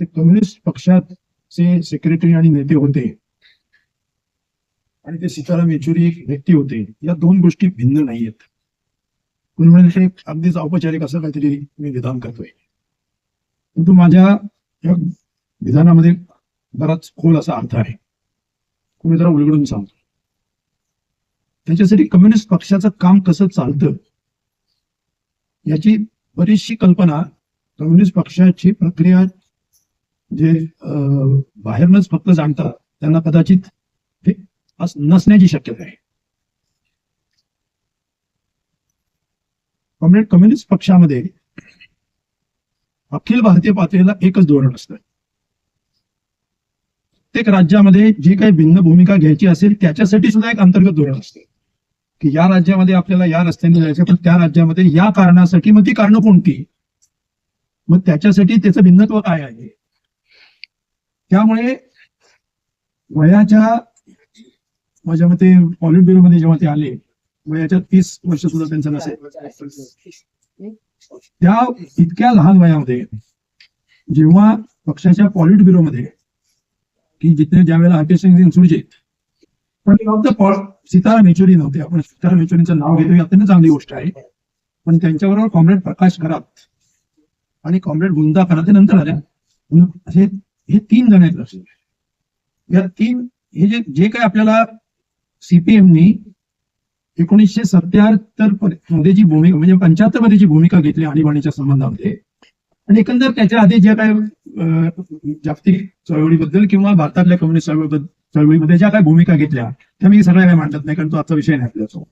ते कम्युनिस्ट पक्षाचे सेक्रेटरी आणि नेते होते आणि ते सीताराम येचुरी एक व्यक्ती होते. या दोन गोष्टी भिन्न नाहीयेत. म्हणजे हे अगदीच औपचारिक असं काहीतरी मी विधान करतोय. परंतु माझ्या या विधानामध्ये बराच खोल असा अर्थ आहे. तुम्ही जरा उलगडून सांगतो. त्याच्यासाठी कम्युनिस्ट पक्षाचं काम कसं चालतं? याची बरीचशी कल्पना कम्युनिस्ट पक्षाची प्रक्रिया जे बाहेरूनच बाहेरनच फक्त जाणतात त्यांना कदाचित नसण्याची शक्यता आहे. कम्युनिस्ट कम्युनिस्ट पक्षामध्ये अखिल भारतीय पातळीला एकच धोरण असतं. प्रत्येक राज्यामध्ये जी काही भिन्न भूमिका घ्यायची असेल त्याच्यासाठी सुद्धा एक अंतर्गत धोरण असतं. की या राज्यामध्ये आपल्याला या रस्त्याने जायचं पण त्या राज्यामध्ये या कारणासाठी मग ती कारणं कोणती? मग त्याच्यासाठी त्याचं भिन्नत्व काय आहे? त्यामुळे वयाच्या माझ्या मते पॉलिट ब्युरो मध्ये जेव्हा ते आले वयाच्या तीस वर्ष सुद्धा त्यांचं नसेल. त्या इतक्या लहान वयामध्ये जेव्हा पक्षाच्या पॉलिट ब्युरो मध्ये की जिथे ज्या वेळेला हरकेश सिंग सुरजे पण फक्त सीताराम येचुरी नव्हते. आपण सीताराम येचुरींचं नाव घेतो ही अत्यंत चांगली गोष्ट आहे. पण त्यांच्याबरोबर कॉम्रेड प्रकाश खरात आणि कॉम्रेड गुंदा खरात ते नंतर आल्या हे हे तीन जण आहेत लक्षात या तीन हे जे जे काही आपल्याला सीपीएमनी एकोणीसशे सत्याहत्तरमध्ये जी भूमिका म्हणजे पंच्याहत्तरमध्ये जी भूमिका घेतली आणीबाणीच्या संबंधामध्ये आणि एकंदर त्याच्या आधी ज्या काय जागतिक चळवळीबद्दल किंवा भारतातल्या कम्युनिस्ट चळवळीबद्दल चळवळीमध्ये ज्या काही भूमिका घेतल्या त्या मी सगळ्या काही मांडत नाही कारण तो आजचा विषय नाही आपल्याचा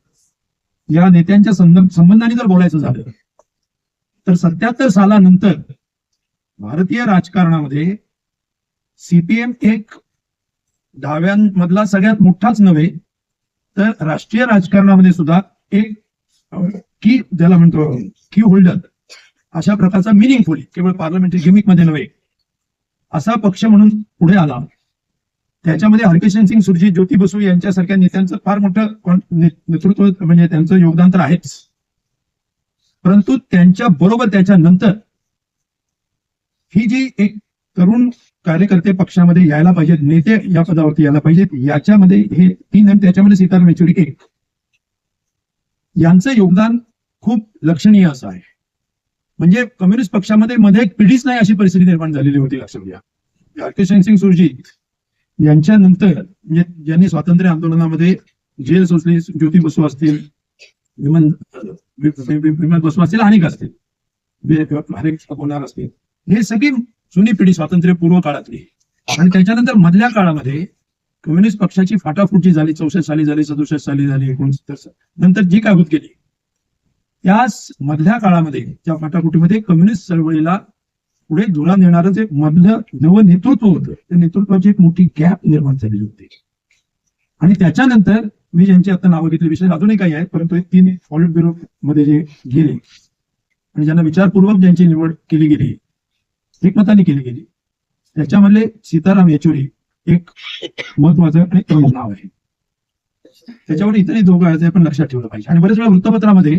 या नेत्यांच्या संबंधाने जर बोलायचं झालं तर सत्याहत्तर सालानंतर भारतीय राजकारणामध्ये सीपीएम एक डाव्यांमधला सगळ्यात मोठाच नव्हे तर राष्ट्रीय राजकारणामध्ये सुद्धा एक की ज्याला म्हणतो की होल्डर अशा प्रकारचा मिनिंगफुल केवळ पार्लमेंटरी गिमिकमध्ये नव्हे. असा पक्ष म्हणून पुढे आला. त्याच्यामध्ये हरकिशन सिंग सुरजीत ज्योती बसू यांच्यासारख्या नेत्यांचं फार मोठं नेतृत्व म्हणजे त्यांचं योगदान तर आहेच. परंतु त्यांच्या बरोबर त्याच्यानंतर ही जी एक तरुण कार्यकर्ते पक्षामध्ये यायला पाहिजेत नेते या पदावरती यायला पाहिजेत. याच्यामध्ये हे तीन आणि त्याच्यामध्ये सीताराम येचुरी एक. यांचं योगदान खूप लक्षणीय असं आहे. म्हणजे कम्युनिस्ट पक्षामध्ये मध्ये एक पिढीच नाही अशी परिस्थिती निर्माण झालेली होती लक्षात घ्या. हरकिशन सिंग सुरजी यांच्यानंतर म्हणजे ज्यांनी स्वातंत्र्य आंदोलनामध्ये जेल सोसली ज्योती बसू असतील विमान विमान बसू असतील अनेक असतील. हरेक होणार असतील. हे सगळी जुनी पिढी स्वातंत्र्यपूर्व काळातली. आणि त्याच्यानंतर मधल्या काळामध्ये कम्युनिस्ट पक्षाची फाटाफूट जी झाली चौसष्ट साली झाली सदुसष्ट साली झाली एकोणसत्तर साली. नंतर जी काय होत गेली त्याच मधल्या काळामध्ये त्या फाटाफुटीमध्ये कम्युनिस्ट चळवळीला पुढे धुरा देणारं जे मधलं नवं नेतृत्व होतं त्या नेतृत्वाची एक मोठी गॅप निर्माण झालेली होती. आणि त्याच्यानंतर मी ज्यांची आता नावं घेतली विषय अजूनही काही आहेत परंतु हे तीन पॉलिट ब्युरो मध्ये जे गेले आणि ज्यांना विचारपूर्वक ज्यांची निवड केली गेली एकमताने केली गेली. त्याच्यामधले सीताराम येचुरी एक महत्वाचं आणि प्रमुख नाव आहे. त्याच्यावर इतरही दोघं आहेत आपण लक्षात ठेवलं पाहिजे. आणि बरेच वेळा वृत्तपत्रामध्ये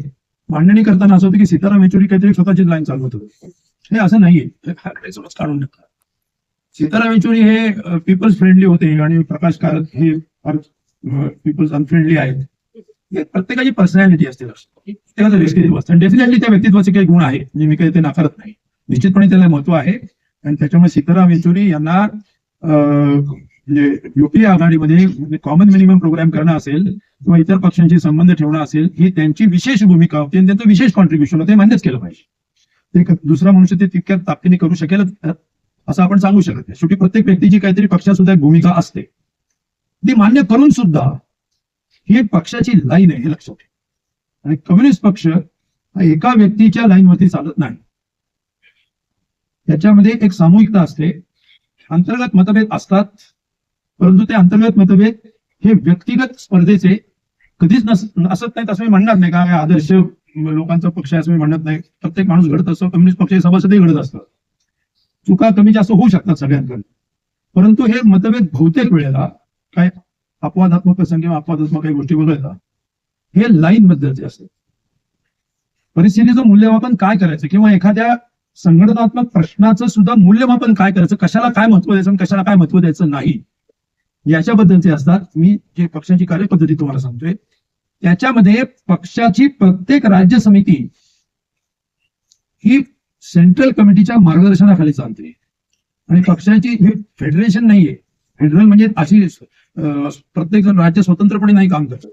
मांडणी करताना असं होतं की सीताराम येचुरी काहीतरी स्वतःची लाईन चालवत होते. हे असं नाहीये. हे काढून टाकतात. सीताराम येचुरी हे पीपल्स फ्रेंडली होते आणि प्रकाश कारत हे फार पीपल्स अनफ्रेंडली आहेत. प्रत्येकाची पर्सनॅलिटी असते. प्रत्येकाचं व्यक्तित्व असतं. डेफिनेटली त्या व्यक्तित्वाचे काही गुण आहे जे मी काही ते नाकारत नाही. निश्चितपणे त्याला महत्त्व आहे. आणि त्याच्यामुळे सीताराम येचुरी यांना म्हणजे युपीए आघाडीमध्ये कॉमन मिनिमम प्रोग्राम करणं असेल किंवा इतर पक्षांशी संबंध ठेवणं असेल ही त्यांची विशेष भूमिका होती आणि त्यांचं विशेष कॉन्ट्रीब्युशन होते मान्यच केलं पाहिजे. ते दुसरा मनुष्य ते तितक्या ताकदीने करू शकेल असं आपण सांगू शकत नाही. शेवटी प्रत्येक व्यक्तीची काहीतरी पक्षात सुद्धा एक भूमिका असते. ती मान्य करून सुद्धा ही एक पक्षाची लाईन आहे हे लक्षात ठेवा. आणि कम्युनिस्ट पक्ष हा एका व्यक्तीच्या लाईनवरती चालत नाही. त्याच्यामध्ये एक सामूहिकता असते. अंतर्गत मतभेद असतात परंतु ते अंतर्गत मतभेद हे व्यक्तिगत स्पर्धेचे कधीच नस असत नाहीत असं मी म्हणणार नाही. का आदर्श लोकांचा पक्ष आहे असं मी म्हणत नाही. प्रत्येक माणूस घडत असतो कम्युनिस्ट पक्षाचे सभासदही घडत असतात. चुका कमी जास्त होऊ शकतात सगळ्यांकडे परंतु हे मतभेद बहुतेक वेळेला काय अपवादात्मक प्रसंग किंवा अपवादात्मक काही गोष्टी वगळता हे लाईन बद्दलचे असते परिस्थितीचं मूल्यमापन काय करायचं? किंवा एखाद्या संघटनात्मक प्रश्नाचं सुद्धा मूल्यमापन काय करायचं? कशाला काय महत्त्व द्यायचं आणि कशाला काय महत्त्व द्यायचं नाही? याच्याबद्दलचे असतात. मी जे पक्षाची कार्यपद्धती तुम्हाला सांगतोय त्याच्यामध्ये पक्षाची प्रत्येक राज्य समिती ही सेंट्रल कमिटीच्या मार्गदर्शनाखाली चालते. आणि पक्षाची हे फेडरेशन नाहीये. फेडरल म्हणजे अशी प्रत्येक जण राज्य स्वतंत्रपणे नाही काम करत.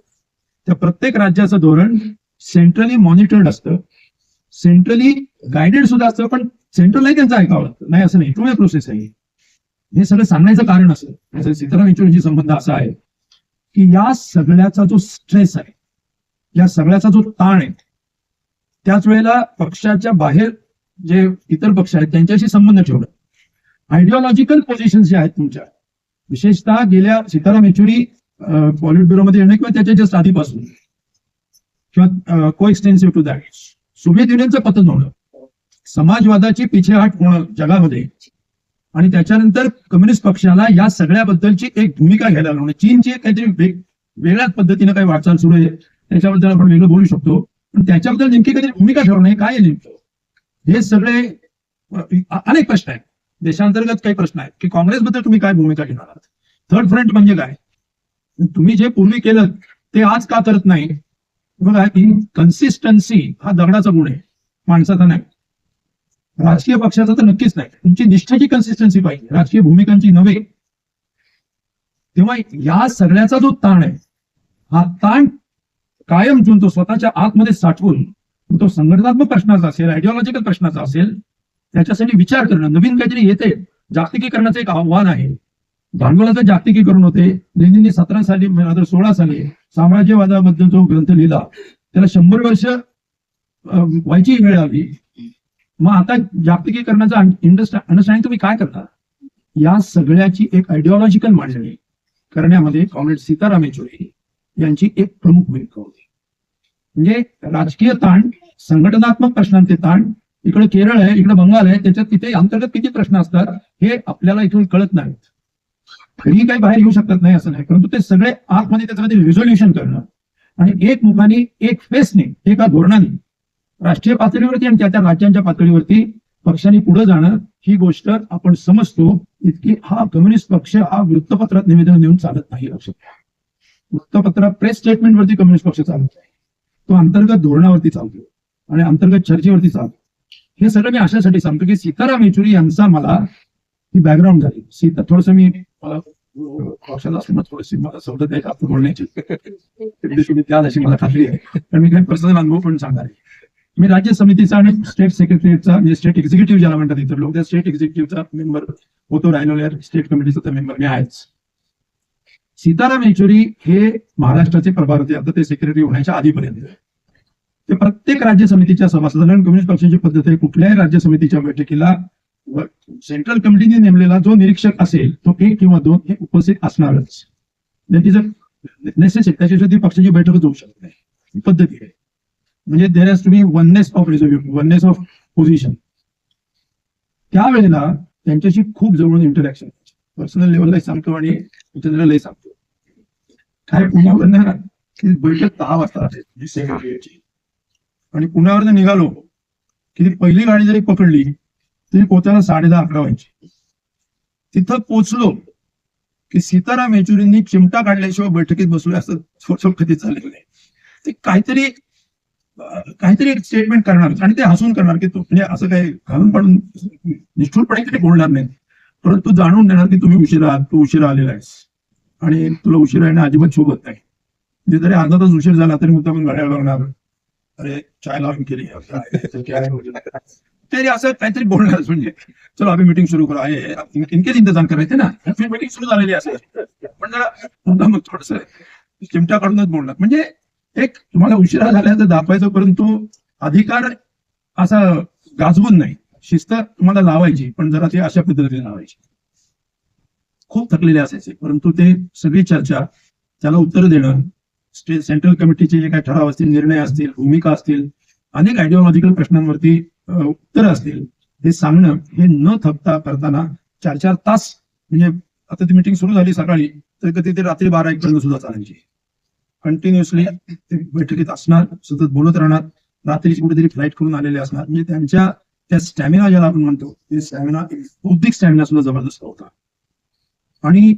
त्या प्रत्येक राज्याचं धोरण सेंट्रली मॉनिटर्ड असतं. सेंट्रली गायडेड सुद्धा असतं पण सेंट्रलही त्यांचं ऐकावं लागतं. नाही असं नाही. टू प्रोसेस आहे. हे सगळं सांगण्याचं कारण असं. सीताराम येचुरींशी संबंध असा आहे की या सगळ्याचा जो स्ट्रेस आहे या सगळ्याचा जो ताण आहे त्याच वेळेला पक्षाच्या बाहेर जे इतर पक्ष आहेत त्यांच्याशी संबंध ठेवणं. आयडिओलॉजिकल पोझिशन जे आहेत तुमच्या विशेषतः गेल्या सीताराम येचुरी पॉलिट ब्युरोमध्ये येणं किंवा त्याच्या जस्ट आधीपासून किंवा को एक्सटेन्सिव्ह टू दॅट सोव्हिएत युनियनचं पतन होणं. समाजवादाची पिछेहाट होणं जगामध्ये. आणि त्याच्यानंतर कम्युनिस्ट पक्षाला या सगळ्याबद्दलची एक भूमिका घ्यायला लावणं. चीनची काहीतरी वेगळ्याच पद्धतीने काही वाटचाल सुरू आहे. त्याच्याबद्दल आपण वेगळं बोलू शकतो. पण त्याच्याबद्दल नेमकी काहीतरी भूमिका ठरवणं हे काय नेमकं? हे सगळे अनेक प्रश्न आहेत. देशांतर्गत काही प्रश्न आहेत. की काँग्रेसबद्दल तुम्ही काय भूमिका घेणार आहात? थर्ड फ्रंट म्हणजे काय? तुम्ही जे पूर्वी केलं ते आज का करत नाही? बघा कन्सिस्टन्सी हा दगडाचा गुण आहे. माणसाचा नाही. राजकीय पक्षाचा तर नक्कीच नाही. तुमची निष्ठाची कन्सिस्टन्सी पाहिजे. राजकीय भूमिकांची नव्हे. तेव्हा या सगळ्याचा जो ताण आहे हा ताण कायम ठेवून तो स्वतःच्या आतमध्ये साठवून तो संघटनात्मक प्रश्नाचा असेल आयडिओलॉजिकल प्रश्नाचा असेल त्याच्यासाठी विचार करणं नवीन काहीतरी येते. जागतिकीकरणाचं एक आव्हान आहे. भांडवलाचं जागतिकीकरण होते. लेनिननी सतरा साली म्हणजे सोळा साली साम्राज्यवादाबद्दल जो ग्रंथ लिहिला. त्याला शंभर वर्ष व्हायची वेळ आली. मग आता जागतिकीकरणाचा अंडरस्टँडिंग तुम्ही काय करता? या सगळ्याची एक आयडिओलॉजिकल मांडणी करण्यामध्ये कॉम्रेड सीताराम येचुरी यांची एक प्रमुख भूमिका होती. म्हणजे राजकीय ताण संघटनात्मक प्रश्नांचे ताण इकडे केरळ आहे इकडे बंगाल आहे त्याच्यात तिथे अंतर्गत किती प्रश्न असतात हे आपल्याला इथून कळत नाहीत. खडी काही बाहेर येऊ शकत नाही असं नाही. परंतु ते सगळे आतमध्ये त्याच्यामध्ये रिझोल्युशन करणं. आणि एक मुखाने एक फेसने एका धोरणाने राष्ट्रीय पातळीवरती आणि त्या त्या राज्यांच्या पातळीवरती पक्षाने पुढे जाणं ही गोष्ट आपण समजतो इतकी हा कम्युनिस्ट पक्ष हा वृत्तपत्रात निवेदन देऊन चालत नाही लक्षात वृत्तपत्र प्रेस स्टेटमेंटवरती कम्युनिस्ट पक्ष चालत नाही. तो अंतर्गत धोरणावरती चालतो आणि अंतर्गत चर्चेवरती चालतो. हे सगळं मी अशासाठी सांगतो की सीताराम येचुरी यांचा मला ही बॅकग्राऊंड झाली. सीता थोडस मी मला थोडीशी मला सवलत आहे आपण बोलण्याची. त्यात अशी मला खात्री आहे. कारण मी काही पर्सनल अनुभव पण सांगणार आहे. मी राज्य समितीचा आणि स्टेट सेक्रेटरीचा म्हणजे स्टेट एक्झिक्युटिव्ह ज्याला म्हणतात इतर लोक त्या स्टेट एक्झिक्युटिव्हचा मेंबर होतो राहिलेल्या स्टेट कमिटीचा मेंबर मी आहेच. सीताराम येचुरी हे महाराष्ट्राचे प्रभार होते आता ते सेक्रेटरी होण्याच्या आधीपर्यंत. ते प्रत्येक राज्य समितीच्या सभासदांना कम्युनिस्ट पक्षाची पद्धत आहे. कुठल्याही राज्य समितीच्या बैठकीला सेंट्रल कमिटीने नेमलेला जो निरीक्षक असेल तो एक किंवा दोन हे उपस्थित असणारच. नेसेसरी त्याच्यासाठी पक्षाची बैठकच होऊ शकत नाही. पद्धती आहे. म्हणजे there has to be oneness of resolution oneness of position त्यावेळेला त्यांच्याशी खूप जवळून इंटरॅक्शन पर्सनल लेवललाही सांगतो आणि जनरलही सांगतो. काय पुण्यावर की बैठक दहा वाजता असेल. आणि पुण्यावर निघालो की ती पहिली गाडी जरी पकडली ती पोहोचायला साडे दहा अकरा व्हायची. तिथं पोचलो की सीताराम येचुरींनी चिमटा काढल्याशिवाय बैठकीत बसलोय असं थोडं कधी झालेलं नाही ते काहीतरी काहीतरी एक स्टेटमेंट करणार आणि ते हसून करणार की म्हणजे असं काही घालून पाडून निष्ठुरपणे काही बोलणार नाही. परंतु जाणून देणार की तुम्ही उशिरा आहात, तू उशिरा आलेला आहेस. आणि तुला उशिरा येणं अजिबात शोभत नाही. म्हणजे जरी अर्धा तास उशीर झाला तरी मुद्दा घड्याळ लागणार अरे चाय लावून केली. तरी असं काहीतरी बोलणार म्हणजे चलो अभी मीटिंग सुरू करू. आहे इनकेच इंतजाम करायचे ना. मीटिंग सुरू झालेली असेल पण जरा मुद्दा मग थोडस चिमटा काढूनच बोलणार म्हणजे एक तुम्हाला उशिरा झाल्याचं दाखवायचं परंतु अधिकार असा गाजवून नाही. शिस्त तुम्हाला लावायची पण जरा ते अशा पद्धतीने लावायची. खूप थकलेले असायचे परंतु ते सगळी चर्चा त्याला उत्तर देणं स्टेट सेंट्रल कमिटीचे जे काही ठराव असतील निर्णय असतील भूमिका असतील अनेक आयडिओलॉजिकल प्रश्नांवरती उत्तर असतील. हे सांगणं हे न थकता करताना चार चार तास म्हणजे आता ती मिटिंग सुरू झाली सकाळी तर कधी ते रात्री बारा एक पर्यंत सुद्धा चालायची. कंटिन्युअसली ते बैठकीत असणार सतत बोलत राहणार रात्रीची कुठेतरी फ्लाईट करून आलेले असणार. म्हणजे त्यांच्या त्या स्टॅमिना ज्याला आपण म्हणतो ते स्टॅमिना बौद्धिक स्टॅमिना सुद्धा जबरदस्त होता. आणि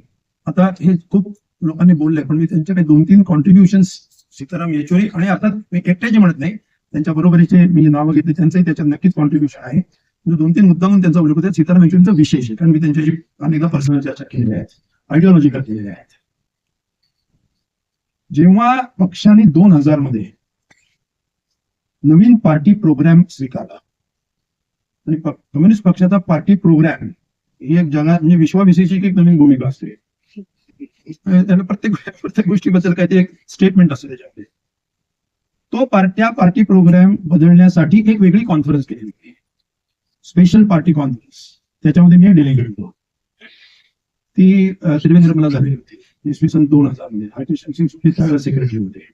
आता हे खूप लोकांनी बोलले पण मी त्यांच्या काही दोन तीन कॉन्ट्रीब्युशन सीताराम येचुरी आणि आता मी एकट्याचे म्हणत नाही त्यांच्या बरोबरीचे मी नावं घेतले त्यांचंही त्याच्यात नक्कीच कॉन्ट्रीब्युशन आहे. म्हणजे दोन तीन मुद्दा म्हणून त्यांचा उल्लेख होता सीताराम येचुरीचा विशेष आहे कारण मी त्यांच्याशी अनेकदा पर्सनल चर्चा केलेली आहे आयडिओलॉजिकल केलेल्या आहेत जेव्हा पक्षाने दोन हजारमध्ये नवीन पार्टी प्रोग्राम स्वीकारला आणि कम्युनिस्ट पक्षाचा पार्टी प्रोग्राम ही एक जगात म्हणजे विश्वाविषयीची एक नवीन भूमिका असते. त्याला प्रत्येक प्रत्येक गोष्टीबद्दल काहीतरी एक स्टेटमेंट असते त्याच्यामध्ये. तो त्या पार्टी प्रोग्राम बदलण्यासाठी एक वेगळी कॉन्फरन्स केली होती. स्पेशल पार्टी कॉन्फरन्स त्याच्यामध्ये मी डेलिगेट होतो. ती अं, त्रिवेंद्रमला झाली होती. इसवी सन दोन हजारमध्ये. हरकिशन सिंग सुखी त्यावेळेला सेक्रेटरी होते.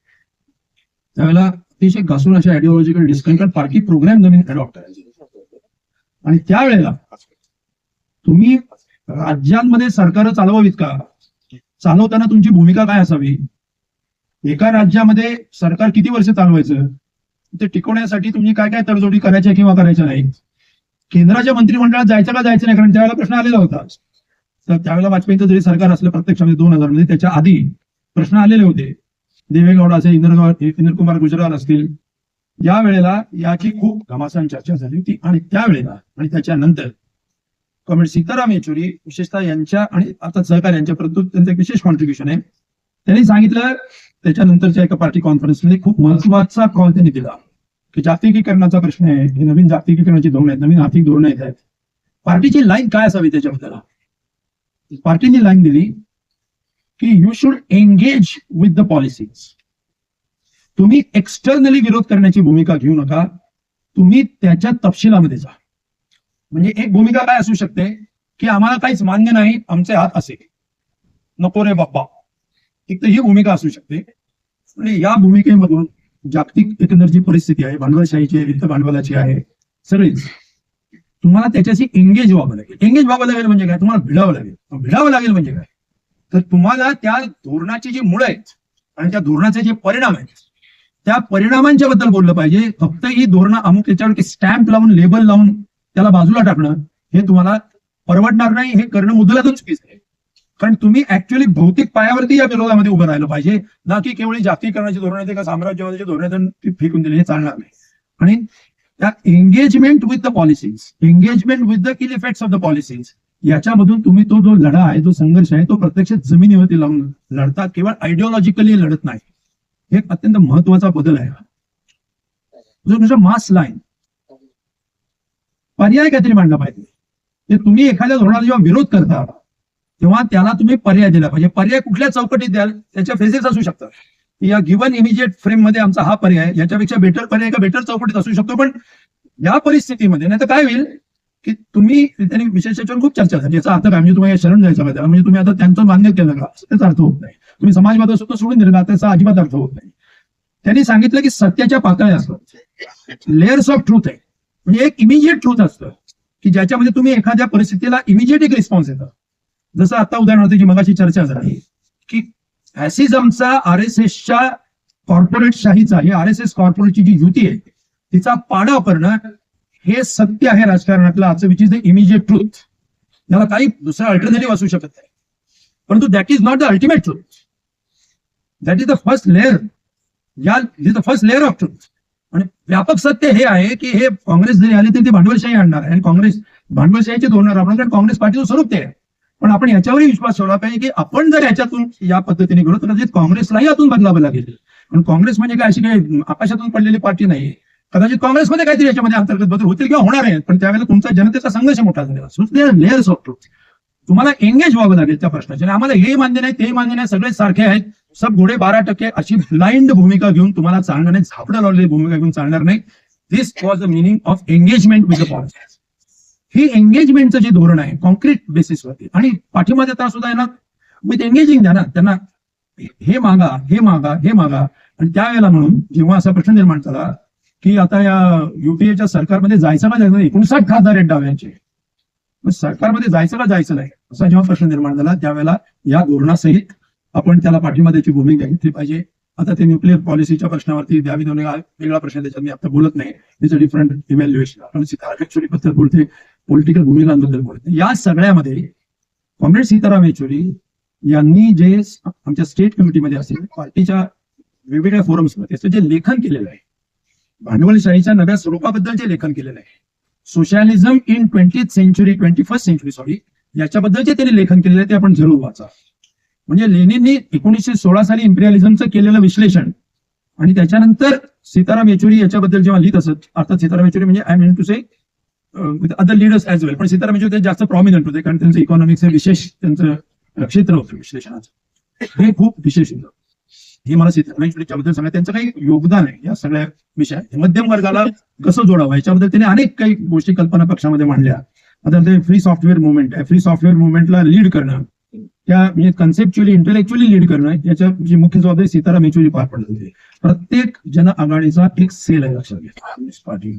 त्यावेळेला अतिशय घासून अशा आयडिओलॉजिकल डिस्कशन पार्टी प्रोग्राम नवीन अडॉप्ट करायचे. आणि त्यावेळेला तुम्ही राज्यांमध्ये सरकार चालवावीत का? चालवताना तुमची भूमिका काय असावी? एका राज्यामध्ये सरकार किती वर्ष चालवायचं? ते टिकवण्यासाठी तुम्ही काय काय तडजोडी करायच्या किंवा करायच्या नाही? केंद्राच्या मंत्रिमंडळात जायचं का जायचं नाही? कारण त्यावेळेला प्रश्न आलेला होता. तर त्यावेळेला वाजपेयीचं जरी सरकार असलं प्रत्यक्षामध्ये दोन हजारमध्ये त्याच्या आधी प्रश्न आलेले होते. देवेगौडा असेल इंद्र इंद्रकुमार गुजराल असतील. या वेळेला याची खूप घमासान चर्चा झाली होती. आणि त्यावेळेला आणि त्याच्यानंतर कॉम्रेड सीताराम येचुरी विशेषतः यांच्या आणि आता सहकार्यांच्या परंतु त्यांचं एक विशेष कॉन्ट्रीब्युशन आहे. त्यांनी सांगितलं त्याच्यानंतरच्या एका पार्टी कॉन्फरन्समध्ये खूप महत्त्वाचा कॉल त्यांनी दिला. की जागतिकीकरणाचा प्रश्न आहे हे नवीन जागतिकीकरणाची धोरण आहेत नवीन आर्थिक धोरणं येत आहेत पार्टीची लाईन काय असावी त्याच्याबद्दल? पार्टीने लाईन दिली की you should engage with the policies तुम्ही एक्सटर्नली विरोध करण्याची भूमिका घेऊ नका. तुम्ही त्याच्या तपशिलामध्ये जा. म्हणजे एक भूमिका काय असू शकते? की आम्हाला काहीच मान्य नाही आमचे हात असे. नको रे बाप्पा. एक तर ही भूमिका असू शकते. आणि या भूमिकेमधून जागतिक एकंदर जी परिस्थिती आहे. भांडवलशाहीची आहे वित्त भांडवलाची आहे. सगळीच. तुम्हाला त्याच्याशी एंगेज व्हावं लागेल. एंगेज व्हावं लागेल म्हणजे काय? तुम्हाला भिडावं लागेल. भिडावं लागेल म्हणजे काय? तर तुम्हाला त्या धोरणाची जी मुळं आहेत आणि त्या धोरणाचे जे परिणाम आहेत त्या परिणामांच्या बद्दल बोललं पाहिजे. फक्त ही धोरणं अमुक त्याच्यावर स्टॅम्प लावून लेबल लावून त्याला बाजूला टाकणं हे तुम्हाला परवडणार नाही. हे करणं मुदलातच चुकीचं आहे. कारण तुम्ही ऍक्च्युअली भौतिक पायावरती या विरोधामध्ये उभं राहिलं पाहिजे. ना की केवळ जागतिकीकरणाची धोरण आहे का साम्राज्यवादाची धोरण आहेत फेकून दिली हे चालणार नाही. आणि त्या engagement with the policies engagement with the ill effects of the policies याच्यामधून तुम्ही तो जो लढा आहे जो संघर्ष आहे तो प्रत्यक्ष जमिनीवरती लावून लढता केवळ आयडिओलॉजिकली लढत नाही. हे एक अत्यंत महत्त्वाचा बदल आहे जो तुमचा मास लाईन पर्याय काहीतरी मांडला पाहिजे. ते तुम्ही एखाद्या धोरणाला जेव्हा विरोध करता तेव्हा त्याला तुम्ही पर्याय दिला पाहिजे. पर्याय कुठल्या चौकटीत द्याल त्याच्या फेजेस असू शकतात या गिवन इमिजिएट फ्रेममध्ये आमचा हा पर्याय याच्यापेक्षा बेटर पर्याय का बेटर चौकटीत असू शकतो. पण या परिस्थितीमध्ये नाही तर काय होईल की तुम्ही त्यांनी विशेष याच्यावर खूप चर्चा झाली. याचा अर्थ काय? म्हणजे तुम्हाला शरण जायचं पाहिजे म्हणजे तुम्ही आता त्यांचं मान्य केलं का? त्याचा अर्थ होत नाही. तुम्ही समाजवाद सुद्धा सोडून दिलं त्याचा अजिबात अर्थ होत नाही. त्यांनी सांगितलं की सत्याच्या पातळ्या असतात. लेअर्स ऑफ ट्रूथ आहे. म्हणजे एक इमिजिएट ट्रूथ असतं. की ज्याच्यामध्ये तुम्ही एखाद्या परिस्थितीला इमिजिएट एक रिस्पॉन्स येतात जसं आता उदाहरणार्थ जी मगाशी चर्चा झाली की फॅसिझमचा आर एस एसच्या कॉर्पोरेट शाहीचा हे आर एस एस कॉर्पोरेटची जी युती आहे तिचा पाडाव करणं हे सत्य आहे राजकारणातलं आजचं which is the immediate truth याला काही दुसरा अल्टरनेटिव्ह असू शकत नाही. परंतु that is not the ultimate truth that is the first layer yeah is the first layer of truth आणि व्यापक सत्य हे आहे की हे काँग्रेस जरी आले तरी ते भांडवलशाही आणणार आणि काँग्रेस भांडवलशाहीचे धोरणार आपण कारण काँग्रेस पार्टीचं स्वरूप ते आहे. पण आपण याच्यावरही विश्वास ठेवला पाहिजे की आपण जर याच्यातून या पद्धतीने गेलो तर कदाचित काँग्रेसलाही यातून बदलावं लागेल. पण काँग्रेस म्हणजे काय अशी काही आकाशातून पडलेली पार्टी नाही. कदाचित काँग्रेसमध्ये काहीतरी याच्यामध्ये अंतर्गत बदल होतील किंवा होणार आहेत पण त्यावेळेला तुमचा जनतेचा संघर्ष मोठा झालेला लेअर्स ऑफ ट्रुथ तुम्हाला एंगेज व्हावं लागेल त्या प्रश्नाचे. आणि आम्हाला हे मान्य नाही ते मान्य नाही सगळे सारखे आहेत. सब घोडे बारा टक्के अशी ब्लाइंड भूमिका घेऊन तुम्हाला चालणार नाही झापडं लावलेली भूमिका घेऊन चालणार नाही. This was the meaning of engagement with the politics हे एंगेजमेंटचं जे धोरण आहे कॉन्क्रीट बेसिसवरती आणि पाठिंबा देताना सुद्धा यांना विथ एंगेजिंग द्या ना. त्यांना हे मागा हे मागा हे मागा. आणि त्यावेळेला म्हणून जेव्हा असा प्रश्न निर्माण झाला की आता या युपीएच्या सरकारमध्ये जायचं का जायचं? एकोणसाठ खासदार आहेत डाव्यांचे. सरकारमध्ये जायचं का जायचं नाही? असा जेव्हा प्रश्न निर्माण झाला त्यावेळेला या धोरणासहित आपण त्याला पाठिंबा द्यायची भूमिका घेतली पाहिजे. आता ते न्यूक्लिअर पॉलिसीच्या प्रश्नावरती द्यावी दोन वेगळा प्रश्न त्याच्यात मी आता बोलत नाही. इट्स अ डिफरंट इव्हॅल्युएशन आपण सीताराम बोलते पॉलिटिकल भूमिकांबद्दल बोलते या सगळ्यामध्ये कॉम्रेड सीताराम येचुरी यांनी जे आमच्या स्टेट कमिटीमध्ये असेल पार्टीच्या वेगवेगळ्या फोरम्समध्ये त्याचं जे लेखन केलेलं आहे भांडवलशाहीच्या नव्या स्वरूपाबद्दल जे लेखन केलेलं आहे socialism in twenty century twenty first century sorry याच्याबद्दल जे त्यांनी लेखन केलेलं आहे ते आपण जरूर वाचा. म्हणजे लेनिननी एकोणीसशे सोळा साली इम्पिरियलिझमचं केलेलं विश्लेषण आणि त्याच्यानंतर सीताराम येचुरी याच्याबद्दल जेव्हा लिहित असत अर्थात सीताराम येचुरी म्हणजे I mean to say other leaders as well पण सीताराम म्हणजे येचुरी जास्त प्रॉमिनंट होते कारण त्यांचं इकॉनॉमिक्स विशेष त्यांचं क्षेत्र होतं विश्लेषणाचं. हे खूप विशेष होतं. हे मला सीताराम येचुरीच्या बद्दल सांगा त्यांचं काही योगदान आहे या सगळ्या विषयात. मध्यम वर्गाला कसं जोडावं याच्याबद्दल त्यांनी अनेक काही गोष्टी कल्पना पक्षामध्ये मांडल्या. आता ते फ्री सॉफ्टवेअर मुवमेंट आहे. फ्री सॉफ्टवेअर मुवमेंटला लीड करणं त्या म्हणजे कन्सेप्च्युअली इंटेलेक्च्युअली लीड करणं याच्या जी मुख्य जबाबदारी सीताराम येचुरी पार पडत प्रत्येक जन आघाडीचा एक सेल आहे लक्षात घ्या. पार्टी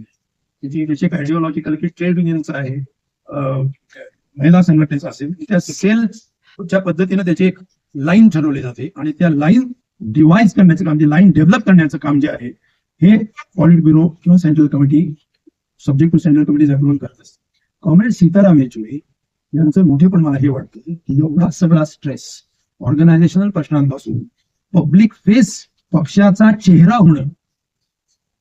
त्याची त्याची एक की ट्रेड युनियनचं आहे महिला संघटनेचं असेल त्या सेलच्या पद्धतीने त्याची एक लाईन ठरवली जाते आणि त्या लाईन डिवाइस करण्याचं काम जे लाईन डेव्हलप करण्याचं काम जे आहे हे ऑडिट ब्युरो किंवा central committee subject to central committee approval करत असते. कॉम्रेड सीताराम येचुरी यांचं मोठेपण मला हे वाटतं की एवढा सगळा स्ट्रेस ऑर्गनायझेशनल प्रश्नांपासून पब्लिक फेस पक्षाचा चेहरा होणं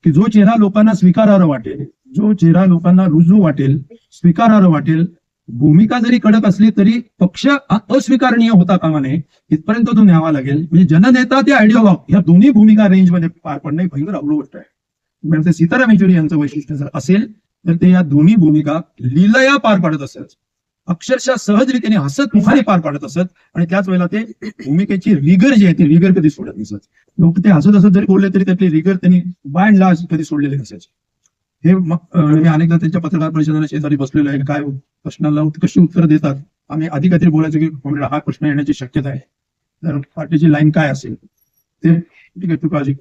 की जो चेहरा लोकांना स्वीकारार्ह वाटेल जो चेहरा लोकांना रुजू वाटेल स्वीकारार्ह वाटेल भूमिका जरी कडक असली तरी पक्ष अस्वीकारणीय होता कामा नये इथपर्यंत तो न्यावा लागेल. म्हणजे जननेता ते आयडिओलॉग या दोन्ही भूमिका रेंजमध्ये पार पडणं ही भयंकर अवघड गोष्ट आहे. म्हणजे सीताराम येचुरी यांचं वैशिष्ट्य जर असेल तर ते या दोन्ही भूमिका लिलया पार पाडत असत. अक्षरशः सहजरीतीने हसत मुखाने पार पाडत असत आणि त्याच वेळेला ते भूमिकेची रिगर जी आहे ती रिगर कधी सोडत नसत. लोक ते हसत हसत जरी बोलले तरी त्यातली रिगर त्यांनी बाय लाज कधी सोडलेले नसायची. हे मी अनेकदा त्यांच्या पत्रकार परिषदेला शेजारी बसलेलो आहे. काय प्रश्नाला कशी उत्तर देतात? आम्ही आधी काहीतरी बोलायचो की कोणाला हा प्रश्न येण्याची शक्यता आहे. तर पार्टीची लाईन काय असेल? ते ठीक आहे तू काळजी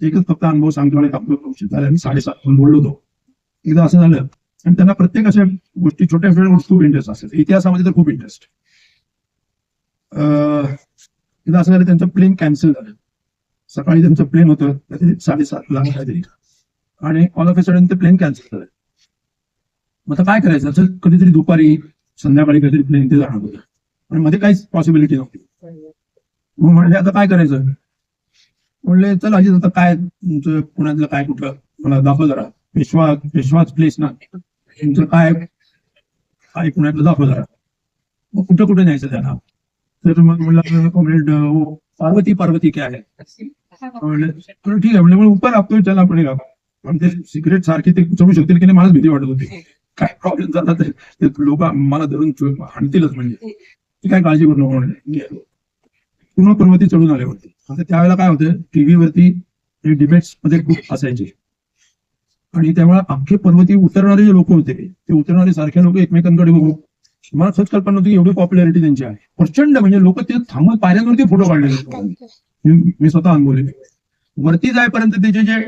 एकच फक्त अनुभव सांगतो आणि आपलं झालं आणि साडेसात बोललो होतो एकदा असं झालं आणि त्यांना प्रत्येक अशा गोष्टी छोट्या छोट्या गोष्टी खूप इंटरेस्ट असेल इतिहासामध्ये तर खूप इंटरेस्ट एकदा असं झालं त्यांचं प्लेन कॅन्सल झालं. सकाळी त्यांचं प्लेन होतं साडेसातला साडेसात काहीतरी. आणि ऑल ऑफ ए सडन ते प्लेन कॅन्सल झालं. मग आता काय करायचं? असं कधीतरी दुपारी संध्याकाळी कधीतरी प्लेन ते जाणार होतं. आणि मध्ये काहीच पॉसिबिलिटी नव्हती. मग म्हणले आता काय करायचं? म्हणले चल अजित आता काय तुमचं पुण्यातलं काय कुठलं मला दाखव जरा. पेशवा पेशवाच प्लेस ना. तुमचं काय काय पुण्यातलं दाखव जरा. मग कुठं कुठे न्यायचं त्यांना तर मग म्हणलं कॉम्रेड पार्वती पार्वती काय आहे. म्हणलं "बरं, ठीक आहे. मग उपर आपतो चला आपण पण ते सिगरेट सारखे ते चढू शकतील की नाही मलाच भीती वाटत होती. काय प्रॉब्लेम झाला तर? ते लोक मला धरून हाणतीलच म्हणजे. ती काय काळजी करू नको म्हणले गेलो. पूर्ण पर्वती चढून आले होते आता त्यावेळेला काय होतं? टीव्हीवरती डिबेट्समध्ये खूप असायचे आणि त्यामुळे अख्खे पर्वती उतरणारे जे लोक होते ते उतरणारे सारखे लोक एकमेकांकडे बघू मला खच कल्पना होती की एवढी पॉप्युलॅरिटी त्यांची आहे. प्रचंड म्हणजे लोक ते थांबून पायऱ्यांवरती फोटो. मी मी स्वतः अनुभवले वरती जायपर्यंत त्याचे जे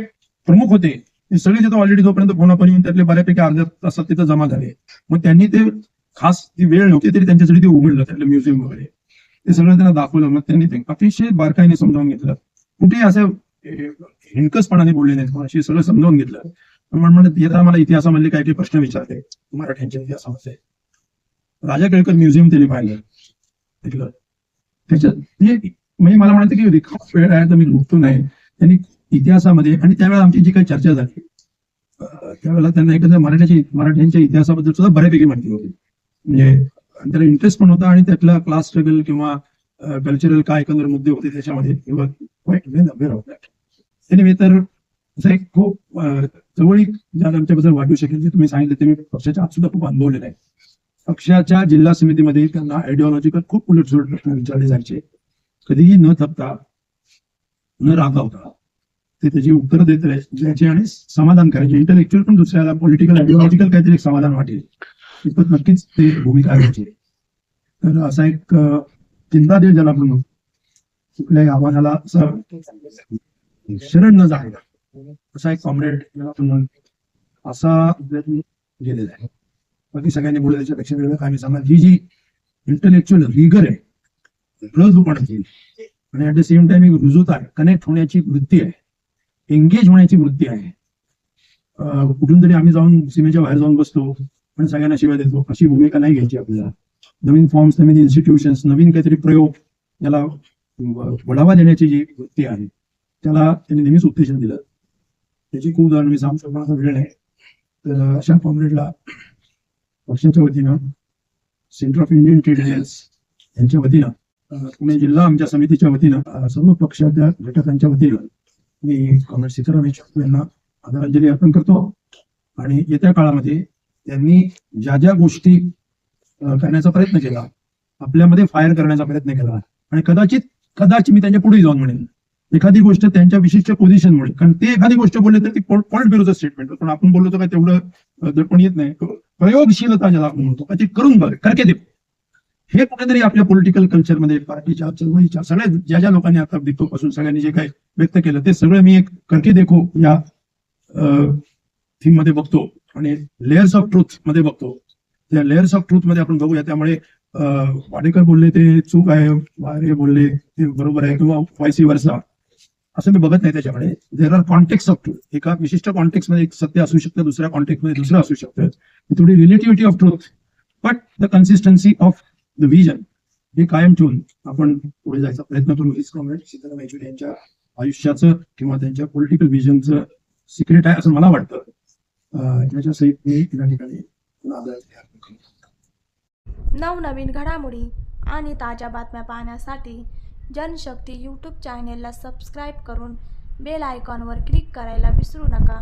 प्रमुख होते. ते सगळे तिथं ऑलरेडी जोपर्यंत फोन येऊन त्यातले बऱ्यापैकी अर्ध्या तासात तिथं जमा झाले. मग त्यांनी ते खास ती वेळ नव्हती तरी त्यांच्यासाठी ते उघडलं त्यातलं म्युझियम वगैरे. ते सगळं त्यांना दाखवलं. मग त्यांनी ते अतिशय बारकाईने समजावून घेतलं. कुठेही असं हिणकसपणाने बोलले नाहीत. कोणाशी सगळं समजावून घेतलं. पण म्हणत येता मला इतिहासामधले काही काही प्रश्न विचारते मराठ्यांच्या इतिहासामध्ये. राजा केळकर म्युझियम त्यांनी पाहिलं. तिथलं. त्याच्यात म्हणजे, म्हणजे मला म्हणायचं की रिकामा वेळ आहे तर मी झोपतो नाही. त्यांनी इतिहासामध्ये आणि त्यावेळेला आमची जी काही चर्चा झाली त्यावेळेला त्यांना एकदा मराठ्याच्या मराठ्यांच्या इतिहासाबद्दल सुद्धा बऱ्यापैकी माहिती होती. म्हणजे त्याला इंटरेस्ट पण होता आणि त्यातला क्लास स्ट्रगल किंवा कल्चरल काय एकंदर मुद्दे होते त्याच्यामध्ये किंवा वाईट वेल अवेअर एनिवे तर असं एक खूप जवळीक ज्याला आमच्याबद्दल वाटू शकेल जे तुम्ही सांगितलं ते मी पक्षाच्या आत सुद्धा खूप अनुभवलेलं आहे. पक्षाच्या जिल्हा समितीमध्ये त्यांना आयडिओलॉजिकल खूप उलटसुलट प्रश्न विचारले जायचे. कधीही न थपता न रागावता ते त्याची उत्तरं देत द्यायचे आणि समाधान करायचे. इंटेलेक्च्युअल पण दुसऱ्याला पॉलिटिकल आयडिओलॉजिकल काहीतरी समाधान वाटेल. इतपत नक्कीच ते भूमिका घ्यायची. तर असा एक चिंता देव ज्याला आपण कुठल्याही आव्हानाला असं शरण न जायला असा एक कॉम्रेड असा गेलेला आहे. बाकी सगळ्यांनी बोललं त्याच्यापेक्षा वेगळं काय मी सांगा ही जी इंटलेक्च्युअल रिगर आहे रजूपणाची आणि ऍट द सेम टाइम एक रुजूत आहे कनेक्ट होण्याची वृत्ती आहे. एंगेज होण्याची वृत्ती आहे. कुठून तरी आम्ही जाऊन सीमेच्या बाहेर जाऊन बसतो पण सगळ्यांना शिवाय देतो. अशी भूमिका नाही घ्यायची आपल्याला. नवीन फॉर्म्स नवीन इन्स्टिट्यूशन्स नवीन काहीतरी प्रयोग याला बढावा देण्याची जी वृत्ती आहे त्याला त्यांनी नेहमीच उत्तेजन दिलं. त्याची खूप उदाहरण मी सांगू माझा वेळ आहे तर अशा कॉम्रेडला पक्षाच्या वतीनं Centre of Indian Trade Unions यांच्या वतीनं पुणे जिल्हा आमच्या समितीच्या वतीनं सर्व पक्षाच्या घटकांच्या वतीनं मी कॉम्रेड सीताराम येचूर यांना आदरांजली अर्पण करतो. आणि येत्या काळामध्ये त्यांनी ज्या ज्या गोष्टी करण्याचा प्रयत्न केला आपल्यामध्ये फायर करण्याचा प्रयत्न केला आणि कदाचित कदाचित मी त्यांच्या पुढे जाऊन म्हणेन. एखादी गोष्ट त्यांच्या विशिष्ट पोझिशनमुळे कारण ते एखादी गोष्ट बोलले तर ती पॉईंट बिरोचं स्टेटमेंट पण आपण बोललो तर काय तेवढं अं, दडपण येत नाही. प्रयोगशीलता ज्याला आपण म्हणतो का ते करून बघ करके दे. हे कुठेतरी आपल्या पॉलिटिकल कल्चरमध्ये पार्टीच्या चळवळीच्या सगळ्या ज्या ज्या लोकांनी आता पासून सगळ्यांनी जे काही व्यक्त केलं ते सगळं मी एक करके देखो या थीममध्ये बघतो. आणि लेअर्स ऑफ ट्रुथमध्ये बघतो. त्या लेअर्स ऑफ ट्रुथमध्ये आपण बघूया. त्यामुळे वाडेकर बोलले ते चूक आहे वारे बोलले ते बरोबर आहे किंवा वायसी वर्षा असं मी बघत नाही त्याच्याकडे. There are context of truth एका विशिष्ट कॉन्टेक्समध्ये एक सत्य असू शकतं दुसऱ्या कॉन्टेक्टमध्ये दुसरं असू शकतं. थोडी relativity of truth but the consistency of the vision हे कायम ठेवून आपण पुढे जायचा प्रयत्न करू. हीच कॉम्रेड सीताराम येचुरी यांच्या आयुष्याचं किंवा त्यांच्या पॉलिटिकल विजनचं सिक्रेट आहे असं मला वाटतं. याच्या सहित मी या ठिकाणी नवनवीन घडामोडी आणि ताज्या बातम्या पाहण्यासाठी जनशक्ती यूट्यूब चॅनेलला सबस्क्राईब करून बेल आयकॉनवर क्लिक करायला विसरू नका.